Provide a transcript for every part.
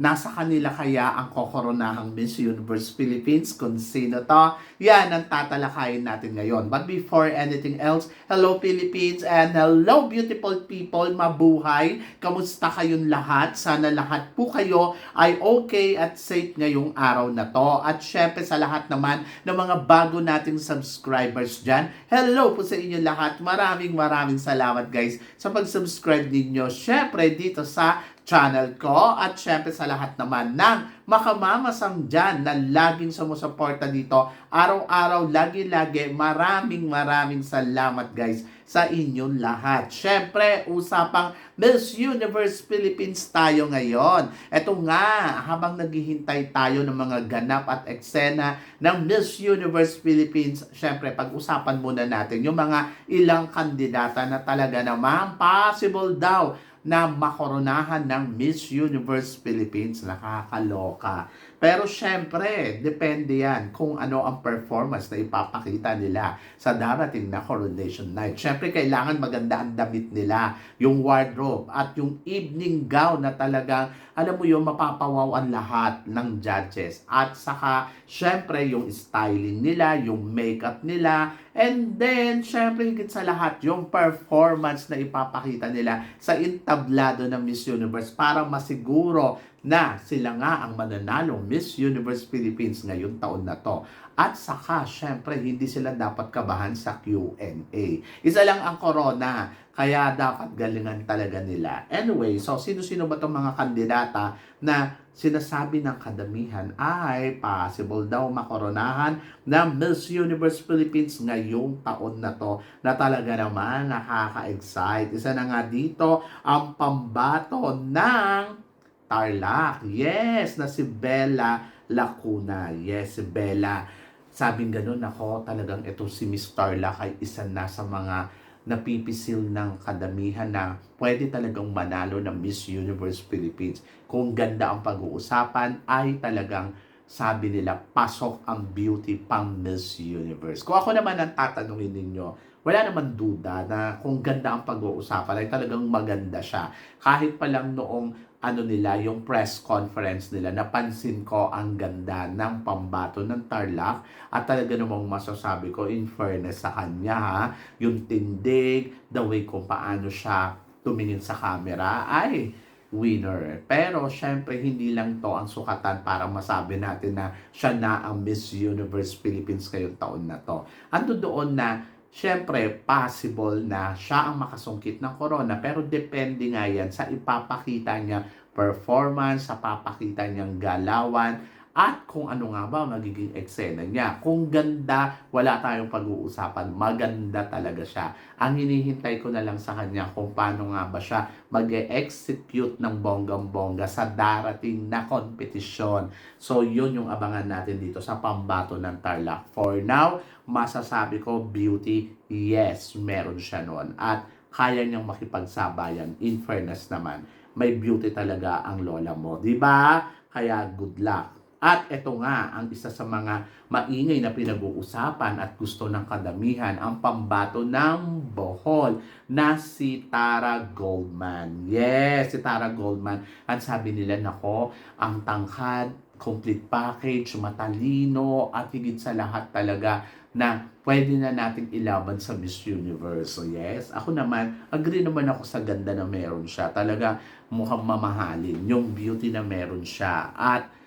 nasa kanila kaya ang kokoronahang Miss Universe Philippines? Kung sino to? Yan ang tatalakayin natin ngayon. But before anything else, hello Philippines and hello beautiful people! Mabuhay! Kamusta kayong lahat? Sana lahat po kayo ay okay at safe ngayong araw na to. At syempre sa lahat naman ng mga bago nating subscribers dyan, hello po sa inyo lahat. Maraming maraming salamat guys sa pag-subscribe ninyo. Syempre dito sa channel ko at syempre sa lahat naman ng makamamasam dyan na laging sumusuporta dito. Araw-araw, lagi-lagi, maraming maraming salamat guys sa inyong lahat. Syempre, usapang Miss Universe Philippines tayo ngayon. Ito nga, habang naghihintay tayo ng mga ganap at eksena ng Miss Universe Philippines, syempre, pag-usapan muna natin yung mga ilang kandidata na talaga naman possible daw na makoronahan ng Miss Universe Philippines. Nakakaloka. Pero syempre, depende yan kung ano ang performance na ipapakita nila sa darating na coronation night. Syempre, kailangan maganda ang damit nila, yung wardrobe, at yung evening gown na talagang, alam mo yung mapapawaw ang lahat ng judges. At saka, syempre, yung styling nila, yung makeup nila, and then, syempre, higit sa lahat, yung performance na ipapakita nila sa intablado ng Miss Universe para masiguro na sila nga ang mananalong Miss Universe Philippines ngayong taon na to. At saka, syempre, hindi sila dapat kabahan sa Q&A. Isa lang ang corona, kaya dapat galingan talaga nila. Anyway, so sino-sino ba itong mga kandidata na sinasabi ng kadamihan ay possible daw makoronahan ng Miss Universe Philippines ngayong taon na to na talaga naman nakaka-excite. Isa na nga dito ang pambato ng Tarlac. Yes, na si Bella Lacuna. Yes, si Bella. Sabing ganun ako, talagang ito si Miss Tarlac ay isa na sa mga napipisil ng kadamihan na pwede talagang manalo ng Miss Universe Philippines. Kung ganda ang pag-uusapan, ay talagang sabi nila, pasok ang beauty pang Miss Universe. Kung ako naman ang tatanungin ninyo, wala naman duda na kung ganda ang pag-uusapan ay talagang maganda siya. Kahit pa lang noong ano nila, yung press conference nila, napansin ko ang ganda ng pambato ng Tarlac at talaga namang masasabi ko in fairness sa kanya ha, yung tindig, the way kung paano siya tumingin sa camera ay winner. Pero syempre hindi lang to ang sukatan para masabi natin na siya na ang Miss Universe Philippines ngayong taon na to. Ando doon na syempre possible na siya ang makasungkit ng corona pero depende nga yan sa ipapakita niya performance, sa papakita niyang galawan at kung ano nga ba magiging eksena niya. Kung ganda, wala tayong pag-uusapan. Maganda talaga siya. Ang hinihintay ko na lang sa kanya kung paano nga ba siya mag-execute ng bonggang-bongga sa darating na kompetisyon. So, yun yung abangan natin dito sa pambato ng Tarlac. For now, masasabi ko, beauty, yes, meron siya noon. At kaya niyang makipagsabayan. In fairness naman, may beauty talaga ang lola mo. Ba? Kaya good luck. At ito nga ang isa sa mga maingay na pinag-uusapan at gusto ng kadamihan, ang pambato ng Bohol na si Tara Goldman. Yes, si Tara Goldman. At sabi nila, nako, ang tangkad, complete package, matalino, at higit sa lahat talaga na pwede na nating ilaban sa Miss Universe. So yes, ako naman, agree naman ako sa ganda na meron siya. Talaga mukhang mamahalin yung beauty na meron siya. At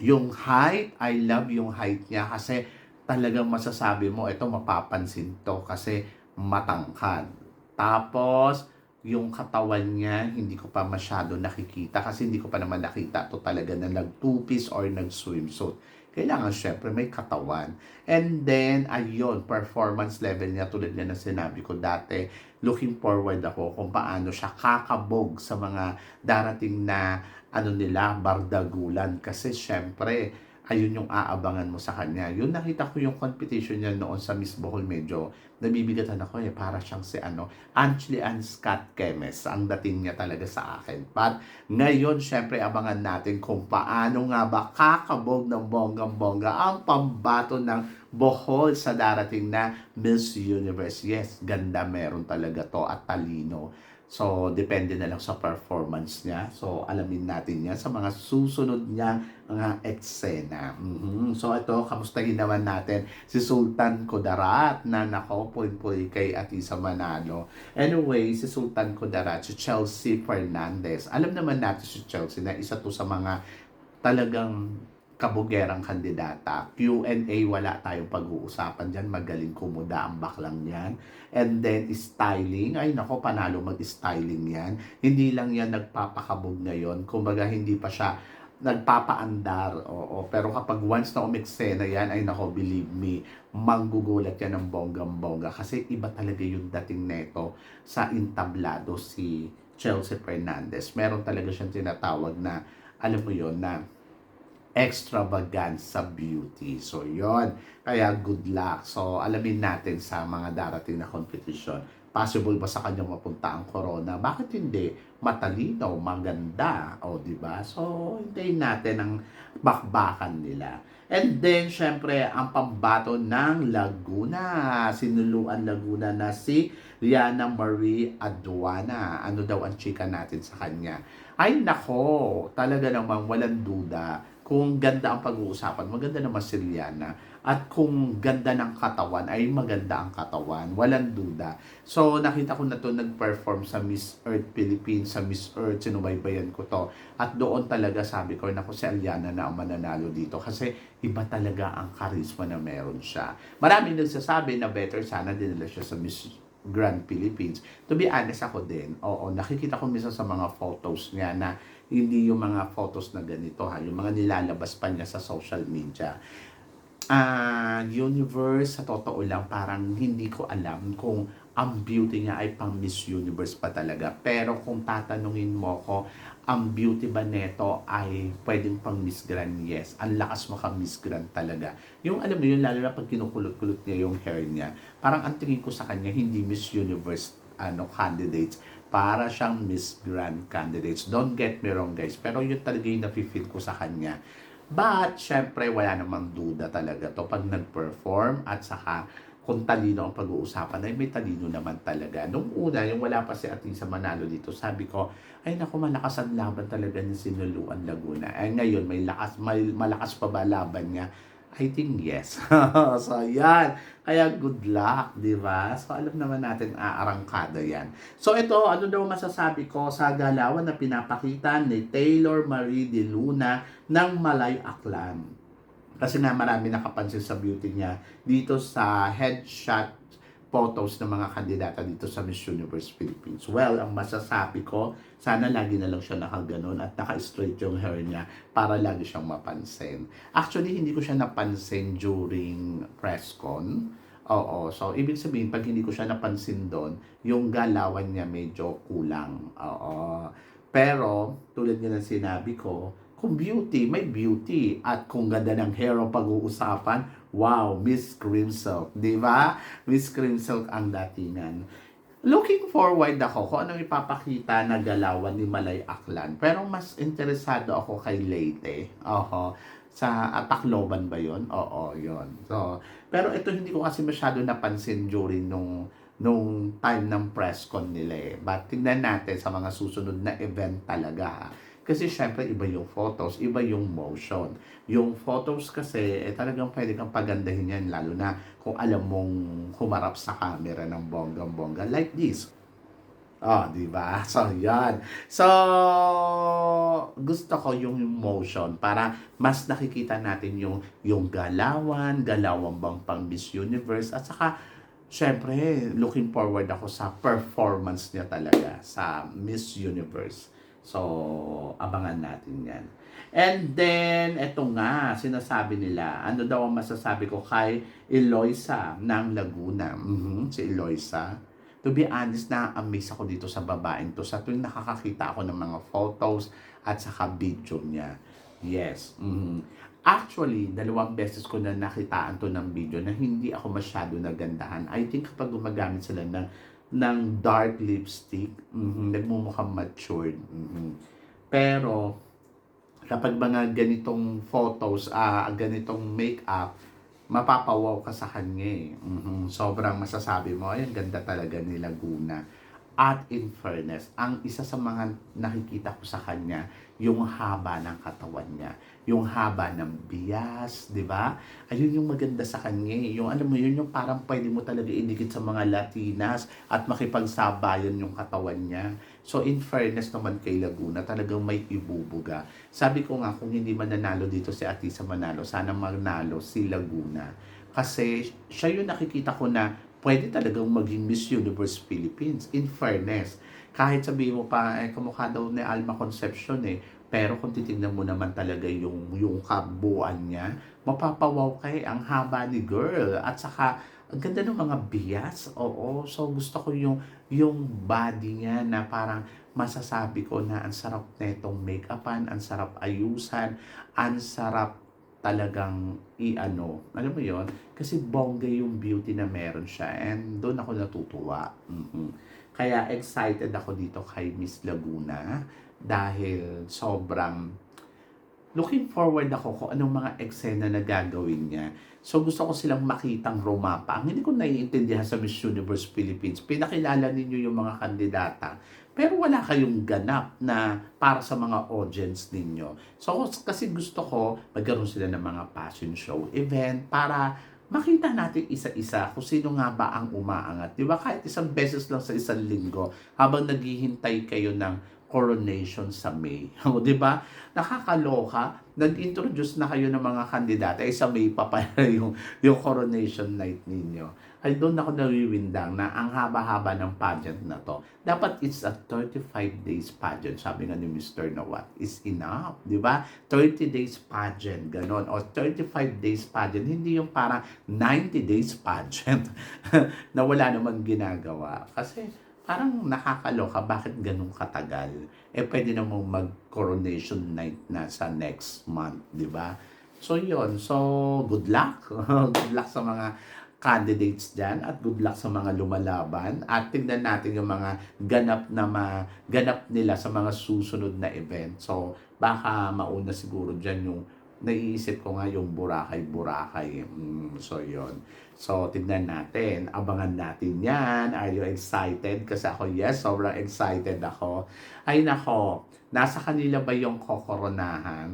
yung height, I love yung height niya kasi talagang masasabi mo, ito mapapansin to kasi matangkad. Tapos, yung katawan niya, hindi ko pa masyado nakikita kasi hindi ko pa naman nakita to talaga na nag two-piece or nag swimsuit. Kailangan syempre may katawan. And then, ayun, performance level niya tulad nga na sinabi ko dati, looking forward ako kung paano siya kakabog sa mga darating na ano nila, bardagulan. Kasi syempre, ayun yung aabangan mo sa kanya. Yun nakita ko yung competition niya noon sa Miss Bohol medyo nabibigatan ako eh. Para siyang si ano, Angeli Ann Scott Kemes. Ang dating niya talaga sa akin. But ngayon, syempre, abangan natin kung paano nga ba kakabog ng bonggang-bongga ang pambato ng Bohol sa darating na Miss Universe. Yes, ganda meron talaga to at talino. So, depende na lang sa performance niya. So, alamin natin yan sa mga susunod niya mga eksena. Mhm. So, ito, kamustahin naman natin si Sultan Kudarat na nako, puy-puy kay Atisa Manalo. Anyway, si Sultan Kudarat, si Chelsea Fernandez. Alam naman natin si Chelsea na isa to sa mga talagang kabugerang kandidata. Q&A, wala tayong pag-uusapan dyan. Magaling kumuda ang baklang yan. And then, styling. Ay, nako, panalo mag-styling yan. Hindi lang yan nagpapakabog ngayon. Kumbaga, hindi pa siya nagpapaandar. Oo, pero kapag once na umeksena yan, ay nako, believe me, manggugulat yan ng bonggang-bongga. Kasi iba talaga yung dating neto sa intablado si Chelsea Fernandez. Meron talaga siyang tinatawag na, alam mo yon na extravagance sa beauty. So, yon Kaya, good luck. So, alamin natin sa mga darating na competition. Possible ba sa kanya mapunta ang corona? Bakit hindi? Matalino, maganda. O, di ba? So, hintayin natin ang bakbakan nila. And then, syempre, ang pambato ng Laguna. Sinuluan Laguna na si Liana Marie Aduana. Ano daw ang chika natin sa kanya? Ay, nako, talaga namang walang duda kung ganda ang pag-uusapan, maganda naman si Liana. At kung ganda ng katawan, ay maganda ang katawan. Walang duda. So, nakita ko na to nag-perform sa Miss Earth Philippines, sa Miss Earth, sinubaybayan ko to. At doon talaga sabi ko, naku si Aliana na ang mananalo dito. Kasi iba talaga ang charisma na meron siya. Maraming nagsasabi na better sana dinala siya sa Miss Grand Philippines. To be honest ako din, oo, nakikita ko minsan sa mga photos niya na hindi yung mga photos na ganito ha, yung mga nilalabas pa niya sa social media. Ah, universe, sa totoo lang, parang hindi ko alam kung ang beauty niya ay pang Miss Universe pa talaga. Pero kung tatanungin mo ko, ang beauty ba neto ay pwedeng pang Miss Grand? Yes. Ang lakas mo kang Miss Grand talaga. Yung alam mo yun, lalo na pag kinukulot-kulot niya yung hair niya, parang ang tingin ko sa kanya, hindi Miss Universe ano candidates para siyang Miss Grand candidates. Don't get me wrong guys, pero yun talaga yung nafe-feel ko sa kanya. But, syempre, wala namang duda talaga to pag nag-perform at saka kung talino ang pag-uusapan ay may talino naman talaga. Nung una, yung wala pa si Atisa Manalo dito, sabi ko, ay naku, malakas ang laban talaga ni Sinuluan Laguna. Ay ngayon, may lakas, may, malakas pa ba laban niya? I think yes. so, yan. Kaya good luck, di ba? So, alam naman natin aarangkada yan. So, ito, ano daw masasabi ko sa galawan na pinapakita ni Taylor Marie de Luna ng Malay Aklan. Kasi nga marami nakapansin sa beauty niya dito sa headshot photos ng mga kandidata dito sa Miss Universe Philippines. Well, ang masasabi ko, sana lagi na lang siya nakaganon at naka-straight yung hair niya para lagi siyang mapansin. Actually, hindi ko siya napansin during press con. Oo, so ibig sabihin, pag hindi ko siya napansin doon, yung galawan niya medyo kulang. Oo. Pero, tulad nga ng sinabi ko, kung beauty, may beauty. At kung ganda ng hair ang pag-uusapan, wow, Miss Cream Silk. Di ba? Miss Cream Silk ang datingan. Looking forward ako kung anong ipapakita na galawan ni Malay Aklan. Pero mas interesado ako kay Leyte. Oho. Sa Atakloban ba yon? Oo, yon. So, pero ito hindi ko kasi masyado napansin during nung nung time ng press con nila eh. But tignan natin sa mga susunod na event talaga. Kasi syempre iba yung photos, iba yung motion. Yung photos kasi eh, talagang pwede kang pagandahin yan lalo na kung alam mong humarap sa camera ng bonggang-bongga like this. Oh, di ba? So, yan. So, gusto ko yung motion para mas nakikita natin yung yung galawan, galawan bang pang Miss Universe at saka syempre, looking forward ako sa performance niya talaga sa Miss Universe. So, abangan natin yan. And then, eto nga, sinasabi nila, ano daw ang masasabi ko kay Eloisa ng Laguna. Mhm, si Eloisa. To be honest, na-amaze ako dito sa babaeng to. Sa tuwing nakakakita ako ng mga photos at saka video niya. Yes. mhm. Actually, dalawang beses ko na nakitaan to ng video na hindi ako masyado nagandahan. I think kapag gumagamit sila ng, ng dark lipstick, mhm, nagmumukhang matured. mhm. Pero, kapag mga ganitong photos, ah ganitong makeup, mapapawaw ka sa kanya eh. Mhm. Sobrang masasabi mo, ay, ang ganda talaga ni Laguna. At in fairness, ang isa sa mga nakikita ko sa kanya, yung haba ng katawan niya. Yung haba ng bias, di ba? Ayun yung maganda sa kanya. eh. Yung alam mo yun, yung parang pwede mo talaga idikit sa mga Latinas at makipagsabayan yung katawan niya. So in fairness naman kay Laguna, talagang may ibubuga. Sabi ko nga, kung hindi mananalo dito si Atisa Manalo, sana manalo si Laguna. Kasi siya yung nakikita ko na pwede talagang maging Miss Universe Philippines. In fairness, kahit sabihin mo pa, eh, kamukha daw ni Alma Concepcion eh, pero kung titignan mo naman talaga yung, yung kabuuan niya, mapapawaw kay ang haba ni girl. At saka, ang ganda ng mga bias. Oo, so gusto ko yung, yung body niya na parang masasabi ko na ang sarap netong make-upan, ang sarap ayusan, ang sarap talagang i-ano, alam mo yon kasi bongga yung beauty na meron siya and doon ako natutuwa. Mhm. Kaya excited ako dito kay Miss Laguna dahil sobrang looking forward ako kung anong mga eksena na gagawin niya. So gusto ko silang makitang rumapa. Ang hindi ko naiintindihan sa Miss Universe Philippines, pinakilala ninyo yung mga kandidata, pero wala kayong ganap na para sa mga audience ninyo. So kasi gusto ko magkaroon sila ng mga passion show event para makita natin isa-isa kung sino nga ba ang umaangat. Di ba? Kahit isang beses lang sa isang linggo habang naghihintay kayo ng coronation sa May. O, di ba? Nakakaloka. Nag-introduce na kayo ng mga kandidata. Eh, sa May pa pala yung, yung coronation night ninyo. Ay, doon ako nawiwindang na ang haba-haba ng pageant na to. Dapat it's a 35 days pageant. Sabi nga ni Mr. Nawat, is enough. Di ba? 30 days pageant, ganon. O 35 days pageant. Hindi yung parang 90 days pageant na wala namang ginagawa. Kasi parang nakakaloka bakit ganun katagal. Eh pwede namang mag-coronation night na sa next month, di ba? So yun, so good luck. good luck sa mga candidates dyan at good luck sa mga lumalaban at tignan natin yung mga ganap na ma, ganap nila sa mga susunod na event. So baka mauna siguro dyan yung naiisip ko nga yung Boracay-Boracay. Mm, so yon So, tignan natin. Abangan natin yan. Are you excited? Kasi ako, yes, sobrang excited ako. Ay nako, nasa kanila ba yung kokoronahan?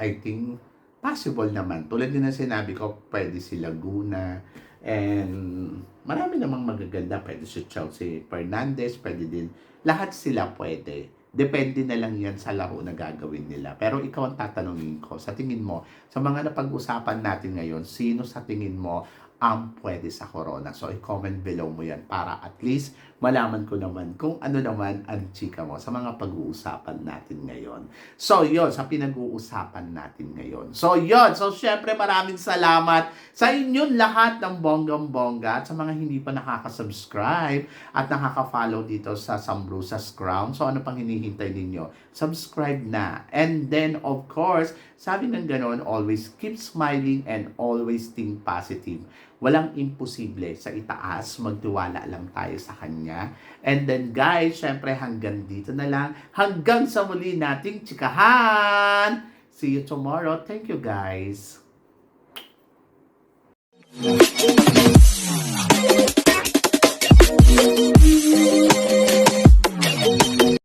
I think, possible naman. Tulad din na sinabi ko, pwede si Laguna. And marami namang magaganda. Pwede si Chelsea Fernandez, pwede din. Lahat sila pwede. Depende na lang yan sa laro na gagawin nila. Pero ikaw ang tatanungin ko, sa tingin mo, sa mga napag-usapan natin ngayon, sino sa tingin mo ang pwede sa corona? So, i-comment below mo yan para at least malaman ko naman kung ano naman ang chika mo sa mga pag-uusapan natin ngayon. So, yon sa pinag-uusapan natin ngayon. So, yon So, syempre maraming salamat sa inyong lahat ng bonggang-bongga at sa mga hindi pa nakaka-subscribe at nakaka-follow dito sa Sambrusas Crown. So, ano pang hinihintay ninyo? Subscribe na. And then, of course, sabi ng ganon, always keep smiling and always think positive. Walang imposible sa itaas, magtiwala lang tayo sa Kanya niya. And then guys, syempre hanggang dito na lang. Hanggang sa muli nating chikahan! See you tomorrow. Thank you guys.